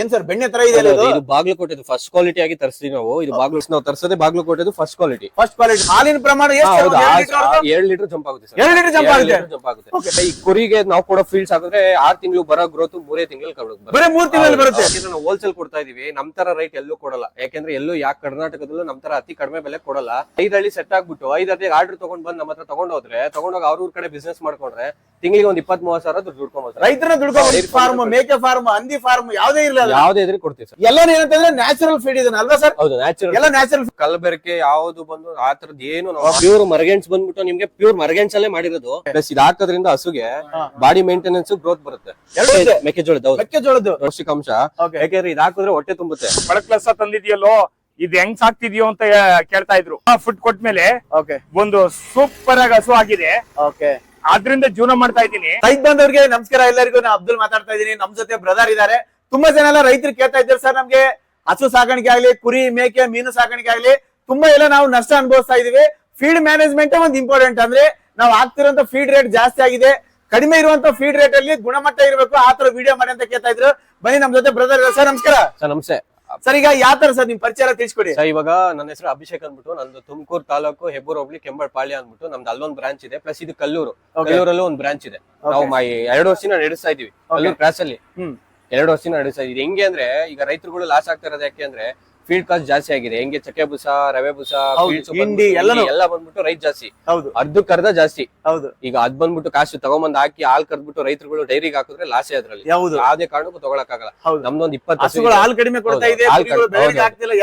ಏನ್ ಸರ್ ಬೆಣ್ಣೆ ತರ ಇದೆ? ಇದು ಇದು ಬಾಗ್ಲಕೋಟೆದು ಫಸ್ಟ್ ಕ್ವಾಲಿಟಿ ಆಗಿ ತರಿಸ್ತೀವಿ ನಾವು. ಇದು ಬಾಗ್ಲು ನಾವು ತರಿಸೋದೇ ಬಾಗ್ಲಕೋಟೆದು ಫಸ್ಟ್ ಕ್ವಾಲಿಟಿ ಫಸ್ಟ್ ಕ್ವಾಲಿಟಿ ಹಾಲಿನ ಪ್ರಮಾಣ ಎಷ್ಟು ಎರಡು ಲೀಟರ್ ಜಂಪ್ ಆಗುತ್ತೆ ಸರ್. ಎರಡು ಲೀಟರ್ ಜಂಪ್ ಆಗುತ್ತೆ? ಜಂಪ್ ಆಗುತ್ತೆ. ಈ ಕುರಿಗೆ ನಾವು ಕೊಡೋ ಫೀಲ್ಡ್ಸ್ ಹಾಕಿದ್ರೆ ಆರ್ ತಿಂಗಳು ಬರೋ ಗ್ರೋತ್ ಮೂರೇ ತಿಂಗಳು ಬರೀ ಮೂರ್ ತಿಂಗಳಲ್ಲಿ ಬರುತ್ತೆ? ನಾವು ಹೋಲ್ಸೇಲ್ ಕೊಡ್ತಾ ಇದೀವಿ. ನಮ್ ತರ ರೈಟ್ ಎಲ್ಲೂ ಕೊಡಲ್ಲ. ಯಾಕಂದ್ರೆ ಎಲ್ಲೂ ಯಾಕೆ ಕರ್ನಾಟಕದಲ್ಲೂ ನಮ್ ತರ ಅತಿ ಕಡಿಮೆ ಬೆಲೆ ಕೊಡಲ್ಲ. ಐದಳ್ಳಿ ಸೆಟ್ ಆಗ್ಬಿಟ್ಟು ಐದ್ ಹಳ್ಳಿ ಆರ್ಡರ್ ತಗೊಂಡ್ ಬಂದ್ ನಮ್ಮ ಹತ್ರ ತಗೊಂಡ್ ಹೋದ್ರೆ ತಗೊಂಡೋಗಿ ಅವ್ರ ಕಡೆ ಬಿಸ್ನೆಸ್ ಮಾಡ್ಕೊಂಡ್ರೆ ತಿಂಗಳಿಗೆ ಒಂದ್ ಇಪ್ಪತ್ ಮೂವತ್ ಸಾವಿರ ದುಡ್ಡು ದುಡ್ಕೊಂಬೋದು ರೈತರ ದುಡ್ಕೊಂಡ್ ಫಾರ್ಮ್ ಮೇಕೆ ಫಾರ್ಮ್ ಹಂದಿ ಫಾರ್ಮ್ ಯಾವ್ದೇ ಯಾವ್ದೇ ಇದ್ರೆ ಕೊಡ್ತೀವಿ ಸರ್. ಎಲ್ಲಾನು ಏನಂತಂದ್ರೆ ನ್ಯಾಚುರಲ್ ಫೀಡ್ ಇದನ್ನ ಅಲ್ವಾ ಸರ್? ಹೌದು ನ್ಯಾಚುರಲ್ ಎಲ್ಲ ನ್ಯಾಚುರಲ್ ಕಲಬೆರಕೆ ಯಾವ್ದು ಬಂದು ಆ ತರದ್ ಏನು ಪ್ಯೂರ್ ಮರ್ಗೆನ್ಸ್ ಬಂದ್ಬಿಟ್ಟು ನಿಮ್ಗೆ ಪ್ಯೂರ್ ಮರ್ಗೆನ್ಸ್ ಅಲ್ಲೇ ಮಾಡಿರೋದು ಪ್ಲಸ್ ಇದು ಹಾಕೋದ್ರಿಂದ ಹಸುಗೆ ಬಾಡಿ ಮೇಂಟೆನೆನ್ಸ್ ಗ್ರೋತ್ ಬರುತ್ತೆ. ಎರಡು ಇದೆ. ಮೆಕ್ಕೆಜೋಳದ ಹೌದು. ಮೆಕ್ಕೆಜೋಳದ್ದು ಪೌಷ್ಟಿಕಾಂಶ. ಓಕೆ ಯಾಕೆಂದ್ರೆ ಇದು ಹಾಕಿದ್ರೆ ಹೊಟ್ಟೆ ತುಂಬುತ್ತೆ. ಬಳಕ್ಲಸ ತಂದಿದ್ಯಲ್ಲೋ ಇದು ಹೆಂಗ್ ಸಾಕ್ತಿದ್ಯೋ ಅಂತ ಕೇಳ್ತಾ ಇದ್ರು. ಫುಡ್ ಕೊಟ್ಮೇಲೆ ಓಕೆ ಒಂದು ಸೂಪರ್ ಆಗಿ ಹಸು ಆಗಿದೆ. ಓಕೆ ಆದ್ರಿಂದ ಜೀವನ ಮಾಡ್ತಾ ಇದ್ದೀನಿ. ರೈತ ಬಂದವ್ರಿಗೆ ನಮಸ್ಕಾರ ಎಲ್ಲರಿಗೂ. ನಾನು ಅಬ್ದುಲ್ ಮಾತಾಡ್ತಾ ಇದ್ದೀನಿ. ನಮ್ ಜೊತೆ ಬ್ರದರ್ ಇದಾರೆ ತುಂಬಾ ಜನ ಎಲ್ಲ ರೈತರು ಕೇಳ್ತಾ ಇದ್ದಾರೆ ಸರ್ ನಮ್ಗೆ. ಹಸು ಸಾಕಾಣಿಕೆ ಆಗ್ಲಿ ಕುರಿ ಮೇಕೆ ಮೀನು ಸಾಕಾಣಿಕೆ ಆಗ್ಲಿ ತುಂಬಾ ಎಲ್ಲ ನಾವು ನಷ್ಟ ಅನುಭವಿಸ್ತಾ ಇದೀವಿ. ಫೀಡ್ ಮ್ಯಾನೇಜ್ಮೆಂಟ್ ಒಂದು ಇಂಪಾರ್ಟೆಂಟ್ ಅಂದ್ರೆ ನಾವು ಆಗ್ತಿರೋಂತ ಫೀಡ್ ರೇಟ್ ಜಾಸ್ತಿ ಆಗಿದೆ. ಕಡಿಮೆ ಇರುವಂತ ಫೀಡ್ ರೇಟ್ ಅಲ್ಲಿ ಗುಣಮಟ್ಟ ಇರಬೇಕು ಆ ತರ ವಿಡಿಯೋ ಮಾಡಿ ಅಂತ ಕೇಳ್ತಾ ಇದ್ರು. ಬನ್ನಿ ನಮ್ ಜೊತೆ ಬ್ರದರ್ ಸರ್ ನಮಸ್ಕಾರ. ಸರ್ ನಮಸ್ತೆ. ಸರ್ ಈಗ ಯಾವ ತರ ಸರ್ ನಿಮ್ ಪರಿಚಯ ತಿಳಿಸ್ಕೊಡಿ? ಸರ್ ಇವಾಗ ನನ್ನ ಹೆಸರು ಅಭಿಷೇಕ್ ಅಂದ್ಬಿಟ್ಟು ನಂದು ತುಮಕೂರು ತಾಲೂಕು ಹೆಬ್ಬೂರ್ ಹೋಗ್ಲಿ ಕೆಂಬಳಪಾಳ್ಯ ಅಂದ್ಬಿಟ್ಟು ನಮ್ದು ಅಲ್ಲೊಂದು ಬ್ರಾಂಚ್ ಇದೆ. ಪ್ಲಸ್ ಇದು ಕಲ್ಲೂರು. ಕಲ್ಲೂರಲ್ಲೂ ಒಂದು ಬ್ರಾಂಚ್ ಇದೆ. ನಾವು ಎರಡು ವರ್ಷದಿಂದ ನಡೆಸ್ತಾ ಇದೀವಿ. ಕಲ್ಲೂರು ಕ್ರಾಸ್ ಅಲ್ಲಿ. ಎರಡು ವರ್ಷ ನಡೆಸ್ತಾ ಇದೆ ಹೆಂಗೆ ಅಂದ್ರೆ ಈಗ ರೈತರುಗಳು ಲಾಸ್ ಆಗ್ತಾ ಇರೋದು ಯಾಕೆ ಅಂದ್ರೆ ಫೀಲ್ಡ್ ಕಾಸ್ಟ್ ಜಾಸ್ತಿ ಆಗಿದೆ. ಹೆಂಗೆ ಚಕ್ಕೆ ಬುಸ ರವೆ ಬುಸ ಹಿಂಡಿ ಎಲ್ಲನೂ. ಎಲ್ಲ ಬಂದ್ಬಿಟ್ಟು ರೈತ ಜಾಸ್ತಿ. ಹೌದು. ಅರ್ಧಕ್ಕೆ ಕರ್ದ ಜಾಸ್ತಿ. ಹೌದು. ಈಗ ಅದ್ ಬಂದ್ಬಿಟ್ಟು ಕಾಸ್ಟ್ ತಗೊಂಬಂದ್ ಹಾಕಿ ಹಾಲ್ ಕರ್ದ್ಬಿಟ್ಟು ರೈತರುಗಳು ಡೈರಿಗೆ ಹಾಕಿದ್ರೆ ಲಾಸೇ ಅದ್ರಲ್ಲಿ. ಹೌದು ಯಾವ್ದೇ ಕಾರಣಕ್ಕೂ ತಗೊಳಕ್ ಆಗಲ್ಲ ನಮ್ದೊಂದು ಇಪ್ಪತ್ತು ಹಸು ಹಸುಗಳು. ಹಾಲು ಕಡಿಮೆ ಕೊಡ್ತಾ ಇದೆ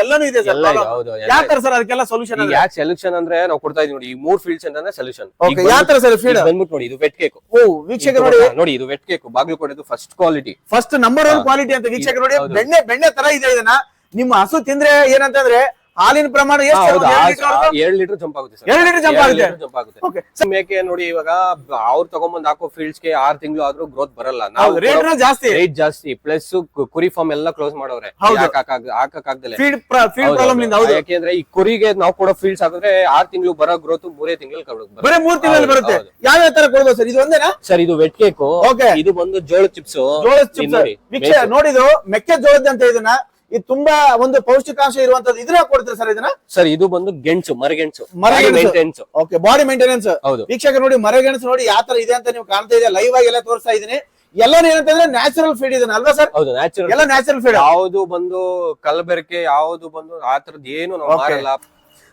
ಎಲ್ಲಾನು ಇದೆ ಸರ್ ಅದಕ್ಕೆಲ್ಲ ಸೊಲ್ಯೂಷನ್ ಯಾಕೆ ಸೊಲ್ಯೂಷನ್ ಅಂದ್ರೆ ನಾವು ಕೊಡ್ತಾ ಇದೀವಿ ನೋಡಿ ಈ ಮೂರ್ ಫೀಲ್ಡ್ಸ್ ಅಂದ್ರೆ ಸೊಲ್ಯೂಷನ್ ಯಾವ ತರ ಸರ್ ಫೀಡ್ ಬಂದ್ಬಿಟ್ಟು ನೋಡಿ ಇದು ವೆಟ್ ಕೇಕ್ ಓ ವೀಕ್ಷಕ ನೋಡಿ. ನೋಡಿ ಇದು wet cake ಬಾಗಲಕೋಟೆದು first quality first number one quality ಅಂತ ವೀಕ್ಷಕ ನೋಡಿ. ಬೆಣ್ಣೆ ಬೆಣ್ಣೆ ತರ ಇದೆ ಇದನ್ನ. ನಿಮ್ಮ ಹಸು ತಿಂದ್ರೆ ಏನಂತಂದ್ರೆ ಹಾಲಿನ ಪ್ರಮಾಣ ಎರಡು ಲೀಟರ್ ಜಂಪ್ ಆಗುತ್ತೆ ಸರ್. ಎರಡು ಲೀಟರ್ ಜಂಪ್ ಆಗುತ್ತೆ? ಜಂಪ್ ಆಗುತ್ತೆ. ಓಕೆ ಮೇಕೆ ನೋಡಿ ಇವಾಗ ಅವ್ರು ತಗೊಂಡ್ಬಂದ್ ಹಾಕೋ ಫೀಲ್ಡ್ಸ್ಗೆ ಆರ್ ತಿಂಗಳು ಆದ್ರೂ ಗ್ರೋತ್ ಬರಲ್ಲ. ರೇಟ್ ಜಾಸ್ತಿ. ರೇಟ್ ಜಾಸ್ತಿ. ಪ್ಲಸ್ ಕುರಿ ಫಾರ್ಮ್ ಎಲ್ಲ ಕ್ಲೋಸ್ ಮಾಡವ್ರೆ. ಯಾಕೆಂದ್ರೆ ಈ ಕುರಿಗೆ ನಾವು ಕೊಡೋ ಫೀಲ್ಡ್ಸ್ ಹಾಕಿದ್ರೆ ಆರ್ ತಿಂಗಳು ಬರೋ ಗ್ರೋತ್ ಮೂರೇ ತಿಂಗಳು ಬರೀ ಮೂರ್ ತಿಂಗಳಲ್ಲಿ ಬರುತ್ತೆ. ಯಾವ ಯಾವ ತರ ಕೊಡ್ಬೋದು ಸರ್? ಇದು ಒಂದೇನಾ? ಸರ್ ಇದು ವೆಟ್ ಕೇಕ್ ಓಕೆ ಇದು ಬಂದು ಜೋಳ ಚಿಪ್ಸ್ ಜೋಳ ಚಿಪ್ಸ್ ನೋಡಿ ವೀಕ್ಷಕ ಮೆಕ್ಕೆ ಮೆಕ್ಕೆಜೋಳದ ಅಂತ ಇದನ್ನ. ಇದು ತುಂಬಾ ಒಂದು ಪೌಷ್ಟಿಕಾಂಶ ಇರುವಂತದ್ದು ಇದನ್ನ ಕೊಡ್ತೀರಾ ಸರ್ ಇದನ್ನ? ಸರ್ ಇದು ಬಂದು ಗೆಣಸು ಮರಗೆಣಸು. ಮರಗೆಣಸು. ಓಕೆ ಬಾಡಿ ಮೇಂಟೆನೆನ್ಸ್ ಹೌದು. ವೀಕ್ಷಕ ನೋಡಿ ಮರಗೆಣಸು ನೋಡಿ ಯಾವ ತರ ಇದೆ ಅಂತ ನೀವು ಕಾಣ್ತಾ ಇದೆ ಲೈವ್ ಆಗಿ ಎಲ್ಲ ತೋರಿಸ್ತಾ ಇದೀನಿ. ಎಲ್ಲಾನು ಏನಂತಂದ್ರೆ ನ್ಯಾಚುರಲ್ ಫೀಡ್ ಇದನ್ನ ಅಲ್ವಾ ಸರ್? ಹೌದು ನ್ಯಾಚುರಲ್ ಎಲ್ಲ ನ್ಯಾಚುರಲ್ ಫೀಡ್ ಯಾವ್ದು ಬಂದು ಕಲಬೆರಕೆ ಯಾವ್ದು ಬಂದು ಆ ತರದ್ ಏನು ನಾವು ಮಾರಲ್ಲ.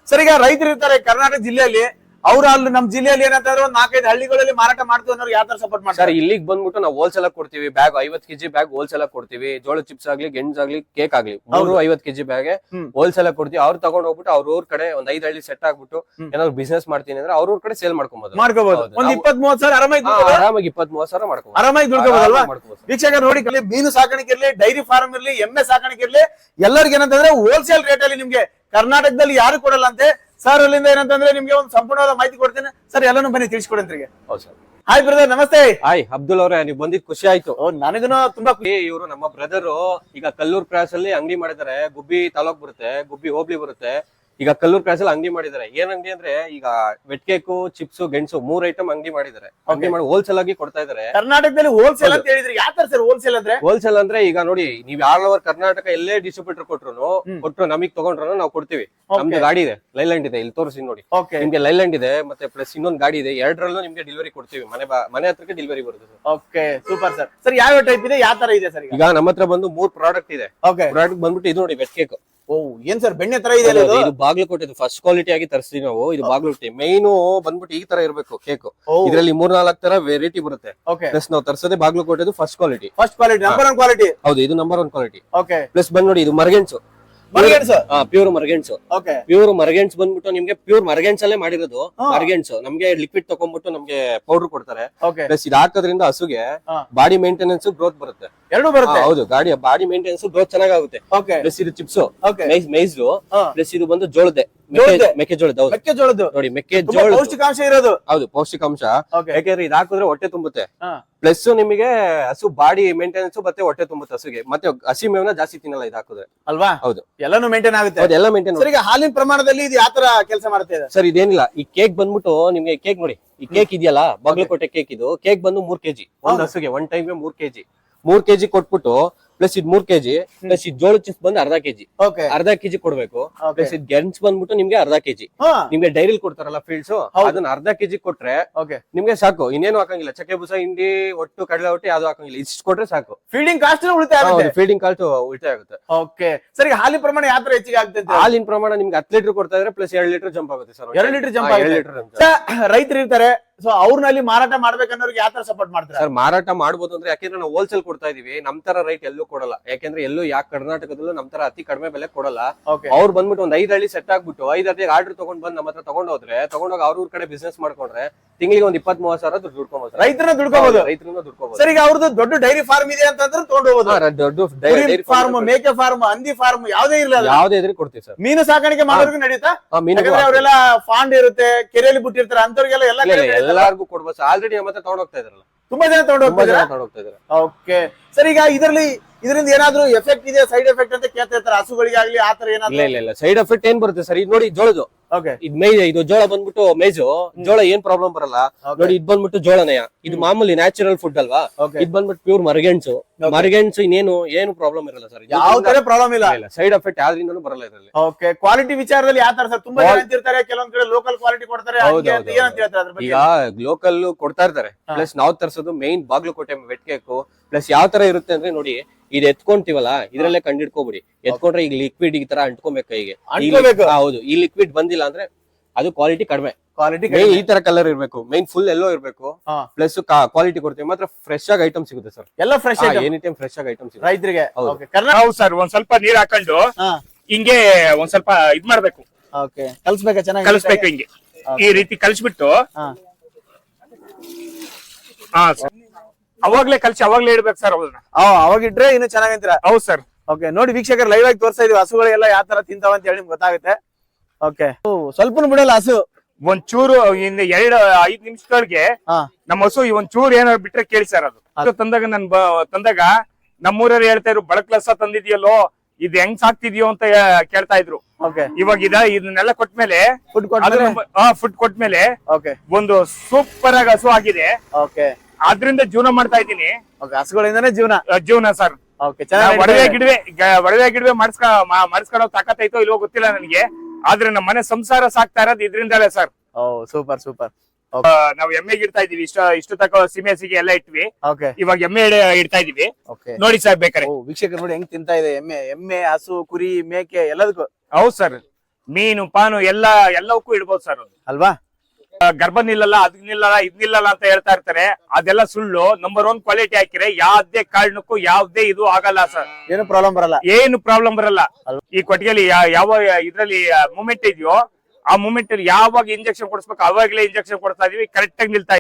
ಸರ್ ಈಗ ರೈತರು ಇರ್ತಾರೆ ಕರ್ನಾಟಕ ಜಿಲ್ಲೆಯಲ್ಲಿ. ಅವ್ರು ಅಲ್ಲಿ ನಮ್ ಜಿಲ್ಲೆಯಲ್ಲಿ ಏನಂತಂದ್ರೆ ಅಂದ್ರೆ ನಾಲ್ಕೈದು ಹಳ್ಳಿಗಳಲ್ಲಿ ಮಾರಾಟ ಮಾಡ್ತೀವಿ ಅನ್ನೋರು ಯಾವ ತರ ಸಪೋರ್ಟ್ ಸರ್ ಮಾಡ್ತಾರೆ ಇಲ್ಲಿಗೆ ಬಂದ್ಬಿಟ್ಟು ನಾವು ಹೋಲ್ಸೇಲ್ ಕೊಡ್ತೀವಿ. ಬ್ಯಾಗ್ ಐವತ್ ಕೆಜಿ ಬ್ಯಾಗ್ ಹೋಲ್ಸೇಲ್ ಕೊಡ್ತೀವಿ. ಜೋಳ ಚಿಪ್ಸ್ ಆಗ್ಲಿ ಗೆಣಸ್ ಆಗ್ಲಿ ಕೇಕ್ ಆಗ್ಲಿ. ಮೂರು ಐವತ್ ಕೆಜಿ ಬ್ಯಾಗ್. ಹೋಲ್ಸೇಲ್ ಕೊಡ್ತೀವಿ. ಅವ್ರು ತಗೊಂಡ್ ಹೋಗ್ಬಿಟ್ಟು ಅವ್ರ ಊರ್ ಕಡೆ ಒಂದ್ ಐದ್ ಹಳ್ಳಿ ಸೆಟ್ ಆಗ್ಬಿಟ್ಟು. ಏನಾದ್ರು ಬಿಸ್ನೆಸ್ ಮಾಡ್ತೀನಿ ಅಂದ್ರೆ ಅವ್ರ ಊರ್ ಕಡೆ ಸೇಲ್ ಮಾಡ್ಕೊಬಹುದು ಮಾಡ್ಕೋಬಹುದು ಹೌದು. ಒಂದ್ ಇಪ್ಪತ್ ಮೂವತ್ ಸಾವಿರ ಆರಾಮಾಗಿ. ಆರಾಮಾಗಿ ಇಪ್ಪತ್ ಮೂವತ್ ಸಾವಿರ ಮಾಡ್ಕೋಬಹುದು ಆರಾಮಾಗಿ ದುಡ್ಕೋಬಹುದಲ್ವಾ ವೀಕ್ಷಕ ನೋಡಿ ಕಲಿ ಮೀನು ಸಾಕಾಣಿಕೆ ಇರ್ಲಿ ಡೈರಿ ಫಾರ್ಮ್ ಇರ್ಲಿ ಎಮ್ಮೆ ಸಾಕಾಣಿಕೆ ಇರ್ಲಿ ಎಲ್ಲರಿಗೂ ಏನಂತಂದ್ರೆ ಹೋಲ್ಸೇಲ್ ರೇಟ್ ಅಲ್ಲಿ ನಿಮ್ಗೆ ಕರ್ನಾಟಕದಲ್ಲಿ ಯಾರು ಕೊಡಲ್ಲ ಅಂತೆ ಸರ್ ಅಲ್ಲಿಂದ ಏನಂತಂದ್ರೆ ನಿಮ್ಗೆ ಒಂದು ಸಂಪೂರ್ಣವಾದ ಮಾಹಿತಿ ಕೊಡ್ತೇನೆ. ಸರ್ ಎಲ್ಲಾನು ಬನ್ನಿ ತಿಳಿಸ್ಕೊಡಂತ್ರಿಗೆ ಹೌದು ಸರ್ ಹಾಯ್ ಬ್ರದರ್ ನಮಸ್ತೆ. ಹಾಯ್ ಅಬ್ದುಲ್ ಅವರೇ ನೀವು ಬಂದಿದ್ ಖುಷಿ ಆಯ್ತು. ನನಗೂ ತುಂಬಾ ಖುಷಿ. ಇವರು ನಮ್ಮ ಬ್ರದರ್ ಈಗ ಕಲ್ಲೂರ್ ಕ್ರಾಸ್ ಅಲ್ಲಿ ಅಂಗಡಿ ಮಾಡಿದ್ದಾರೆ. ಗುಬ್ಬಿ ತಾಲೂಕ್ ಬರುತ್ತೆ ಗುಬ್ಬಿ ಹೋಬ್ಳಿ ಬರುತ್ತೆ. ಈಗ ಕಲ್ಲೂರ್ ಕ್ರಾಸ್ ಅಲ್ಲಿ ಅಂಗಡಿ ಮಾಡಿದ್ದಾರೆ. ಏನ್ ಅಂಗಡಿ ಅಂದ್ರೆ ಈಗ ವೆಟ್ ಕೇಕು ಚಿಪ್ಸ್ ಗೆಣಸು ಮೂರ್ ಐಟಮ್ ಅಂಗಡಿ ಮಾಡಿದ್ದಾರೆ. ಅಂಗಡಿ ಮಾಡಿ ಹೋಲ್ಸೇಲ್ ಆಗಿ ಕೊಡ್ತಾ ಇದಾರೆ ಕರ್ನಾಟಕದಲ್ಲಿ ಹೋಲ್ಸೇಲ್ ಅಂತ ಹೇಳಿದ್ರೆ ಯಾತರ ಸರ್ ಹೋಲ್ಸೇಲ್ ಅಂದ್ರೆ? ಹೋಲ್ಸೇಲ್ ಅಂದ್ರೆ ಈಗ ನೋಡಿ ನೀವ್ ಆಲ್ ಓವರ್ ಕರ್ನಾಟಕ ಎಲ್ಲೇ ಡಿಸ್ಟ್ರಿಬ್ಯೂಟರ್ ಕೊಟ್ರು ಕೊಟ್ರು ನಮಗ್ ತಗೊಂಡ್ರು ನಾವು ಕೊಡ್ತೀವಿ. ನಮ್ದು ಗಾಡಿ ಇದೆ ಲೈಲ್ಯಾಂಡ್ ಇದೆ ಇಲ್ಲಿ ತೋರಿಸಿ ನೋಡಿ. ನಿಮ್ಗೆ ಲೈಲ್ಯಾಂಡ್ ಇದೆ ಮತ್ತೆ ಪ್ಲಸ್ ಇನ್ನೊಂದು ಗಾಡಿ ಇದೆ ಎರಡರಲ್ಲೂ ನಿಮ್ಗೆ ಡೆಲಿವರಿ ಕೊಡ್ತೀವಿ. ಮನೆ ಮನೆ ಹತ್ರಕ್ಕೆ ಡೆಲಿವರಿ ಬರುತ್ತೆ. ಓಕೆ ಸೂಪರ್ ಸರ್ ಸರ್ ಯಾವ ಟೈಪ್ ಇದೆ ಯಾವ ತರ ಇದೆ ಸರ್ ಈಗ? ನಮ್ಮ ಹತ್ರ ಬಂದು ಮೂರ್ ಪ್ರಾಡಕ್ಟ್ ಇದೆ. ಪ್ರಾಡಕ್ಟ್ ಬಂದ್ಬಿಟ್ಟು ಇದು ನೋಡಿ ವೆಟ್ ಕೇಕ್ ಓ ಏನ್ ಸರ್ ಬೆಣ್ಣೆ ತರ ಇದೆ? ಇದು ಬಾಗ್ಲಕೋಟೆ ಫಸ್ಟ್ ಕ್ವಾಲಿಟಿ ಆಗಿ ತರಿಸ್ತೀವಿ ನಾವು ಇದು ಬಾಗ್ಲಕೋಟೆ. ಮೈನ್ ಬಂದ್ಬಿಟ್ಟು ಈ ತರ ಇರಬೇಕು ಕೇಕ್ ಇದರಲ್ಲಿ ಮೂರ್ ನಾಲ್ಕು ತರ ವೆರೈಟಿ ಬರುತ್ತೆ. ಪ್ಲಸ್ ನಾವು ತರಿಸೋದೇ ಬಾಗ್ಲಕೋಟೆದು first quality first quality number one quality ಹೌದು ಇದು number one quality okay plus ಬಂದ್ ನೋಡಿ ಇದು ಮರಗೆಣಸು ಪ್ಯೂರ್ ಮರ್ಗೆಂಟ್ಸ್ ಓಕೆ. ಪ್ಯೂರ್ ಮರ್ಗೆಂಟ್ಸ್ ಬಂದ್ಬಿಟ್ಟು ನಿಮ್ಗೆ ಪ್ಯೂರ್ ಮರ್ಗೆಂಟ್ಸ್ ಅಲ್ಲೇ ಮಾಡಿರೋದು ಮರ್ಗೆಂಟ್ಸ್ ನಮ್ಗೆ ಲಿಕ್ವಿಡ್ ತಗೊಂಡ್ಬಿಟ್ಟು ನಮ್ಗೆ ಪೌಡರ್ ಕೊಡ್ತಾರೆ. ಓಕೆ. ಪ್ಲಸ್ ಇದು ಹಾಕೋದ್ರಿಂದ ಹಸುಗೆ ಬಾಡಿ ಮೇಂಟೆನೆನ್ಸ್ ಗ್ರೋತ್ ಬರುತ್ತೆ. ಎರಡು ಬರುತ್ತೆ? ಹೌದು. ಗಾಡಿ ಬಾಡಿ ಮೇಂಟೆನೆನ್ಸ್ ಗ್ರೋತ್ ಚೆನ್ನಾಗುತ್ತೆ ಪ್ಲಸ್ ಇದು ಚಿಪ್ಸ್ ಮೈಸ್. ಪ್ಲಸ್ ಇದು ಬಂದು ಜೋಳದೆ. ಮೆಕ್ಕೆಜೋಳದ ಮೆಕ್ಕೆಜೋಳದ್ದು ನೋಡಿ ಮೆಕ್ಕೆಜೋಳ ಪೌಷ್ಟಿಕಾಂಶ ಇರೋದು. ಹೌದು ಪೌಷ್ಟಿಕಾಂಶ. ಯಾಕೆಂದ್ರೆ ಇದು ಹಾಕಿದ್ರೆ ಹೊಟ್ಟೆ ತುಂಬುತ್ತೆ. ಪ್ಲಸ್ ನಿಮಗೆ ಹಸು ಬಾಡಿ ಮೇಂಟೆನೆನ್ಸ್ ಮತ್ತೆ ಹೊಟ್ಟೆ ತುಂಬುತ್ತೆ ಹಸುಗೆ. ಮತ್ತೆ ಹಸಿ ಮೇವನ ಜಾಸ್ತಿ ತಿನ್ನಲ್ಲ ಇದು ಹಾಕಿದ್ರೆ. ಅಲ್ವಾ? ಹೌದು. ಎಲ್ಲಾನು ಮೇಂಟೈನ್ ಆಗುತ್ತೆ. ಅದೆಲ್ಲ ಮೇಂಟೈನ್ ಸರ್ ಈಗ ಹಾಲಿನ ಪ್ರಮಾಣದಲ್ಲಿ ಇದು ಯಾವ ತರ ಕೆಲಸ ಮಾಡುತ್ತೆ ಇದು? ಸರ್ ಇದೇನಿಲ್ಲ. ಈ ಕೇಕ್ ಬಂದ್ಬಿಟ್ಟು ನಿಮ್ಗೆ ಕೇಕ್ ನೋಡಿ ಈ ಕೇಕ್ ಇದೆಯಲ್ಲ ಬಾಗಲಕೋಟೆ ಕೇಕ್ ಇದು. ಕೇಕ್ ಬಂದು ಮೂರ್ ಕೆಜಿ. ಒಂದ್ ಹಸುಗೆ ಹಸುಗೆ ಒನ್ ಟೈಮ್ ಮೂರ್ ಕೆಜಿ. ಮೂರ್ ಕೆಜಿ ಕೊಟ್ಬಿಟ್ಟು ಪ್ಲಸ್ ಇದ್ ಮೂರ್ ಕೆಜಿ ಪ್ಲಸ್ ಇದು ಜೋಳ ಚಿಪ್ಸ್ ಬಂದು ಅರ್ಧ ಕೆಜಿ. ಓಕೆ ಅರ್ಧ ಕೆಜಿ ಕೊಡ್ಬೇಕು. ಪ್ಲಸ್ ಇದ್ ಗೆನ್ಸ್ ಬಂದ್ಬಿಟ್ಟು ನಿಮ್ಗೆ ಅರ್ಧ ಕೆಜಿ. ನಿಮ್ಗೆ ಡೈರಿ ಕೊಡ್ತಾರಲ್ಲ ಫೀಲ್ಡ್ಸ್ ಅದನ್ನ ಅರ್ಧ ಕೆಜಿ ಕೊಟ್ರೆ ಓಕೆ ನಿಮ್ಗೆ ಸಾಕು. ಇನ್ನೇನು ಹಾಕಂಗಿಲ್ಲ. ಚಕ್ಕೆ ಬುಸ ಹಿಂಡಿ ಒಟ್ಟು ಕಡಲೆ ಒಟ್ಟು ಯಾವ್ದು ಹಾಕಂಗಿಲ್ಲ. ಇಷ್ಟು ಕೊಟ್ರೆ ಸಾಕು. ಫೀಲ್ಡಿಂಗ್ ಕಾಸ್ಟ್ ಉಳಿತಾಯ ಆಗುತ್ತೆ. ಫೀಡಿಂಗ್ ಕಾಸ್ಟ್ ಉಳಿತಾಯ ಆಗುತ್ತೆ. ಓಕೆ ಸರಿ ಹಾಲಿನ ಪ್ರಮಾಣ ಯಾವ ತರ ಹೆಚ್ಚಿಗೆ ಆಗ್ತದೆ ಹಾಲಿನ ಪ್ರಮಾಣ ನಿಮ್ಗೆ ಹತ್ತು ಲೀಟರ್ ಕೊಡ್ತಾ ಇದ್ರೆ ಪ್ಲಸ್ ಎರಡು ಲೀಟರ್ ಜಂಪ್ ಆಗುತ್ತೆ ಸರ್. ಎರಡು ಲೀಟರ್ ಜಂಪ್ ಎರಡ್ ಲೀಟರ್ ರೈತರು ಇರ್ತಾರೆ. ಸೊ ಅವ್ರನಲ್ಲಿ ಮಾರಾಟ ಮಾಡ್ಬೇಕನ್ನೋರಿಗೆ ಯಾವ ತರ ಸಪೋರ್ಟ್ ಮಾಡ್ತಾರೆ? ಸರ್ ಮಾರಾಟ ಮಾಡ್ಬೋದು ಅಂದ್ರೆ ಯಾಕೆಂದ್ರೆ ನಾವು ಹೋಲ್ಸೇಲ್ ಕೊಡ್ತಾ ಇದೀವಿ. ನಮ್ ತರ ರೈಟ್ ಎಲ್ಲೂ ಕೊಡಲ್ಲ. ಯಾಕೆಂದ್ರೆ ಎಲ್ಲೂ ಯಾಕೆ ಕರ್ನಾಟಕದಲ್ಲೂ ನಮ್ ತರ ಅತಿ ಕಡಿಮೆ ಬೆಲೆ ಕೊಡಲ್ಲ. ಅವ್ರು ಬಂದ್ಬಿಟ್ಟು ಒಂದ್ ಐದ್ ಹಳ್ಳಿ ಸೆಟ್ ಆಗ್ಬಿಟ್ಟು ಐದ್ ಹಳ್ಳಿ ಆರ್ಡರ್ ತಗೊಂಡ್ ಬಂದ್ ನಮ್ಮ ಹತ್ರ ತಗೊಂಡ್ ಹೋದ್ರೆ ತಗೊಂಡೋಗಿ ಅವ್ರ ಊರ್ ಕಡೆ ಬಿಸ್ನೆಸ್ ಮಾಡ್ಕೊಂಡ್ರೆ ತಿಂಗಳಿಗೆ ಒಂದ್ ಇಪ್ಪತ್ ಮೂವತ್ ಸಾವಿರ ದುಡ್ಡು ದುಡ್ಕೋಬಹುದು ರೈತರನ್ನ ದುಡ್ಕೋಬಹುದು ರೈತರಿಂದ ದುಡ್ಕೋಬಹುದು ಸರ್ ಈಗ ಅವ್ರದ್ದು ದೊಡ್ಡ ಡೈರಿ ಫಾರ್ಮ್ ಇದೆ ಅಂತಂದ್ರೆ ತಗೊಂಡು ದೊಡ್ಡ ಡೈರಿ ಫಾರ್ಮ್ ಮೇಕೆ ಫಾರ್ಮ್ ಹಂದಿ ಫಾರ್ಮ್ ಯಾವ್ದೇ ಇಲ್ಲ ಯಾವ್ದೇ ಇದ್ರೆ ಕೊಡ್ತೀವಿ ಸರ್. ಮೀನು ಸಾಕಾಣಿಕೆ ಮಾಡೋರ್ಗು ನಡೀತಾ? ಅವರೆಲ್ಲ ಫಾಂಡ್ ಇರುತ್ತೆ ಕೆರೆಯಲ್ಲಿ ಬಿಟ್ಟಿರ್ತಾರೆ ಅಂತವ್ರಿಗೆಲ್ಲ ಎಲ್ಲ? ಎಲ್ಲಾರ್ಗು ಕೊಡ್ಬೋದು ಆಲ್ರೆಡಿ ನಮ್ಮ ಹತ್ರ ತಗೊಂಡ್ ಹೋಗ್ತಾ ಇದ್ರಲ್ಲ. ತುಂಬಾ ಜನ ತಗೊಂಡು ಹೋಗ್ತಾ ಓಕೆ ಸರ್ ಈಗ ಇದರಲ್ಲಿ ಇದರಿಂದ ಏನಾದ್ರೂ ಎಫೆಕ್ಟ್ ಇದೆ ಸೈಡ್ ಎಫೆಕ್ಟ್ ಅಂತ ಕೇಳ್ತಾ ಇರ್ತಾರೆ ಹಸುಗಳಿಗೆ ಆಗ್ಲಿ ಆತರ ಏನಾದ್ರು? ಇಲ್ಲ ಇಲ್ಲ ಸೈಡ್ ಎಫೆಕ್ಟ್ ಏನ್ ಬರುತ್ತೆ ಸರ್? ಇದು ನೋಡಿ ಜೋಳದು ಇದ್ ಮೈ ಇದು ಜೋಳ ಬಂದ್ಬಿಟ್ಟು ಮೇಜು. ಜೋಳ ಏನ್ ಪ್ರಾಬ್ಲಮ್ ಬರಲ್ಲ. ನೋಡಿ ಇದ್ ಬಂದ್ಬಿಟ್ಟು ಜೋಳನೆಯ ಇದು ಮಾಮೂಲಿ ನ್ಯಾಚುರಲ್ ಫುಡ್ ಅಲ್ವಾ? ಇದು ಬಂದ್ಬಿಟ್ಟು ಪ್ಯೂರ್ ಮರಗೆಣಸು. ಮರಗೆಣಸು ಇನ್ನೇನು ಏನು ಪ್ರಾಬ್ಲಮ್ ಇರಲ್ಲ ಸರ್ ಯಾವ ತರ ಪ್ರಾಬ್ಲಮ್ ಇಲ್ಲ. ಇಲ್ಲ ಸೈಡ್ ಎಫೆಕ್ಟ್ ಯಾವ್ದ್ರಿಂದ ಬರಲ್ಲ ಇದರಲ್ಲಿ. ಓಕೆ ಕ್ವಾಲಿಟಿ ವಿಚಾರದಲ್ಲಿ ಯಾವ ತರ ಸರ್ ತುಂಬಾ ಜನ ಅಂತಿರ್ತಾರೆ ಕೆಲವೊಂದ್ ಕಡೆ ಲೋಕಲ್ ಕ್ವಾಲಿಟಿ ಕೊಡ್ತಾರೆ ಈಗ ಲೋಕಲ್ ಕೊಡ್ತಾ ಇರ್ತಾರೆ. ಪ್ಲಸ್ ನಾವ್ ತರ್ಸೋದು main Bagalkot wet cake plus ಯಾವ ತರ ಇರುತ್ತೆ ಅಂದ್ರೆ ನೋಡಿ ಇದು ಎತ್ಕೊಂತೀವಲ್ಲ ಇದ್ರಲ್ಲೇ ಕಂಡಿಡ್ಕೋಬಿಡಿ. ಎತ್ಕೊಂಡ್ರೆ ಈಗ ಲಿಕ್ವಿಡ್ ಈ ತರ ಅಂಟ್ಕೊಬೇಕು ಕೈಗೆ. ಈ ಅಂಟ್ಕೋಬೇಕು? liquid- ಹೌದು ಈ ಲಿಕ್ವಿಡ್ ಬಂದಿಲ್ಲ ಅಂದ್ರೆ ಅದು ಕ್ವಾಲಿಟಿ ಕಡಿಮೆ. ಕ್ವಾಲಿಟಿ ಮೈನ್ ಈ ತರ ಕಲರ್ ಇರಬೇಕು. ಮೈನ್ ಫುಲ್ ಎಲ್ಲೋ ಇರಬೇಕು. ಹಾ. ಪ್ಲಸ್ ಕ್ವಾಲಿಟಿ ಕೊಡ್ತೀವಿ. ಮಾತ್ರ ಫ್ರೆಶ್ ಆಗಿ ಐಟಮ್ ಸಿಗುತ್ತೆ ಸರ್ ಎಲ್ಲ ಫ್ರೆಶ್ ಎನಿ ಟೈಮ್ ಫ್ರೆಶ್ ಆಗಿ ಐಟಮ್ ಸಿಗುತ್ತೆ. ರೈತರಿಗೆ. ಹೌದು. ಓಕೆ ಕರ್ನಾಟಕ ಹೌದು ಸರ್ ಒಂದ್ ಸ್ವಲ್ಪ ನೀರ್ ಹಾಕೊಂಡು ಹಾ. ಹಿಂಗೆ ಒಂದ್ ಸ್ವಲ್ಪ ಇದ್ ಮಾಡ್ಬೇಕು. ಓಕೆ ಕಲ್ಸ್ಬೇಕಾ? ಚೆನ್ನಾಗಿ ಕಲಿಸ್ಬೇಕು ಹಿಂಗೆ. ಈ ರೀತಿ ಕಲಿಸ್ಬಿಟ್ಟು ಹಾ. ಹಾ ಸರ್ ಅವಾಗ್ಲೇ ಕಲ್ಸಿ ಅವಾಗ್ಲೇ ಇಡ್ಬೇಕು ಸರ್ ಅವ್ರನ್ನ. ಅವಾಗ ಇಟ್ರೆ ಇನ್ನು ಚೆನ್ನಾಗಂತೀರ ಹೌದು ಸರ್ ಓಕೆ ನೋಡಿ ವೀಕ್ಷಕರು ಲೈವ್ ಆಗಿ ತೋರಿಸ್ತಾ ಇದೀವಿ. ಹಸುಗಳೆಲ್ಲ ಯಾವ ತರ ತಿಂತಾವ ಅಂತ ಹೇಳಿ ನಿಮ್ಗೆ ಗೊತ್ತಾಗುತ್ತೆ. ಓಕೆ ಸ್ವಲ್ಪ ಬಿಡಲ್ಲ ಹಸು? ಒಂದ್ ಚೂರು ಇನ್ನು ಎರಡು ಐದ್ ನಿಮಿಷಗಳಿಗೆ ಹಾ. ನಮ್ಮ ಹಸು ಈ ಒಂದ್ ಚೂರು ಏನಾದ್ರು ಬಿಟ್ರೆ ಕೇಳಿ ಸರ್ ಅದು. ಅದು ತಂದಾಗ ನನ್ ತಂದಾಗ ನಮ್ಮೂರವ್ರು ಹೇಳ್ತಾ ಇದ್ರು ಬಳಕ್ಲಸ ತಂದಿದ್ಯಲ್ಲೋ ಇದ್ ಹೆಂಗ್ ಸಾಕ್ತಿದ್ಯೋ ಅಂತ ಕೇಳ್ತಾ ಇದ್ರು. ಓಕೆ ಇವಾಗ ಇದ ಇದನ್ನೆಲ್ಲ ಕೊಟ್ಮೇಲೆ ಫುಡ್ ಕೊಟ್ಟ ಫುಡ್ ಕೊಟ್ಮೇಲೆ ಓಕೆ ಒಂದು ಸೂಪರ್ ಆಗಿ ಹಸು ಆಗಿದೆ. ಓಕೆ ಅದ್ರಿಂದ ಜೀವನ ಮಾಡ್ತಾ ಇದ್ದೀನಿ. ಓಕೆ ಹಸುಗಳಿಂದಾನೇ ಜೀವನ? ಜೀವನ ಸರ್. ಓಕೆ ಒಡವೆ ಗಿಡವೆ ಒಡವೆ ಗಿಡವೆ ಮಾಡಿಸ್ಕ ಮಾಡಿಸ್ಕೊಳ್ಳೋ ಐತೋ ಇಲ್ವೋ ಗೊತ್ತಿಲ್ಲ ನನಗೆ. ಆದ್ರೆ ನಮ್ಮ ಮನೆ ಸಂಸಾರ ಸಾಕ್ತಾ ಇರೋದು ಇದ್ರಿಂದಲೇ ಸರ್. ಓ ಸೂಪರ್ ಸೂಪರ್ ನಾವು ಎಮ್ಮೆ ಇಡ್ತಾ ಇದೀವಿ ಇಷ್ಟ ಇಷ್ಟು ತಕ ಸಿಮೆಸಿಗೆ ಎಲ್ಲ ಇಟ್ವಿ. ಇವಾಗ ಎಮ್ಮೆ ಇಡ- ಇಡ್ತಾ ಇದೀವಿ ನೋಡಿ ಸರ್ ಬೇಕಾರೆ. ವೀಕ್ಷಕರು ನೋಡಿ ಹೆಂಗ್ ತಿಂತಾ ಇದೆ. ಎಮ್ಮೆ ಎಮ್ಮೆ ಹಸು ಕುರಿ ಮೇಕೆ ಎಲ್ಲದಕ್ಕೂ. ಹೌದು ಸರ್. ಮೀನು ಪಾನು ಎಲ್ಲ ಎಲ್ಲವಕ್ಕೂ ಇಡ್ಬೋದು ಸರ್ ಅಲ್ವಾ? ಗರ್ಭ ನಿಲ್ಲಲ್ಲ ಅದ್ ನಿಲ್ಲಲ್ಲ ಇದ್ ನಿಲ್ಲಲ್ಲ ಅಂತ ಹೇಳ್ತಾ ಇರ್ತಾರೆ. ಅದೆಲ್ಲ ಸುಳ್ಳು. ನಂಬರ್ ಒನ್ ಕ್ವಾಲಿಟಿ ಹಾಕಿದ್ರೆ ಯಾವ್ದೇ ಕಾರಣಕ್ಕೂ ಯಾವ್ದೇ ಇದು ಆಗಲ್ಲ ಸರ್ ಏನು ಪ್ರಾಬ್ಲಮ್ ಬರಲ್ಲ. ಏನು ಪ್ರಾಬ್ಲಮ್ ಬರಲ್ಲ. ಈ ಕೊಟ್ಟಿಗೆಲಿ ಯಾವ ಇದ್ರಲ್ಲಿ ಮೂಮೆಂಟ್ ಇದೆಯೋ ಆ ಮೂಮೆಂಟ್ ಯಾವಾಗ ಇಂಜೆಕ್ಷನ್ ಕೊಡಿಸ್ಬೇಕು ಅವಾಗ್ಲೇ ಇಂಜೆಕ್ಷನ್ ಕೊಡ್ತಾ ಇದೀವಿ ಕರೆಕ್ಟ್ ಆಗಿ ನಿಲ್ತಾ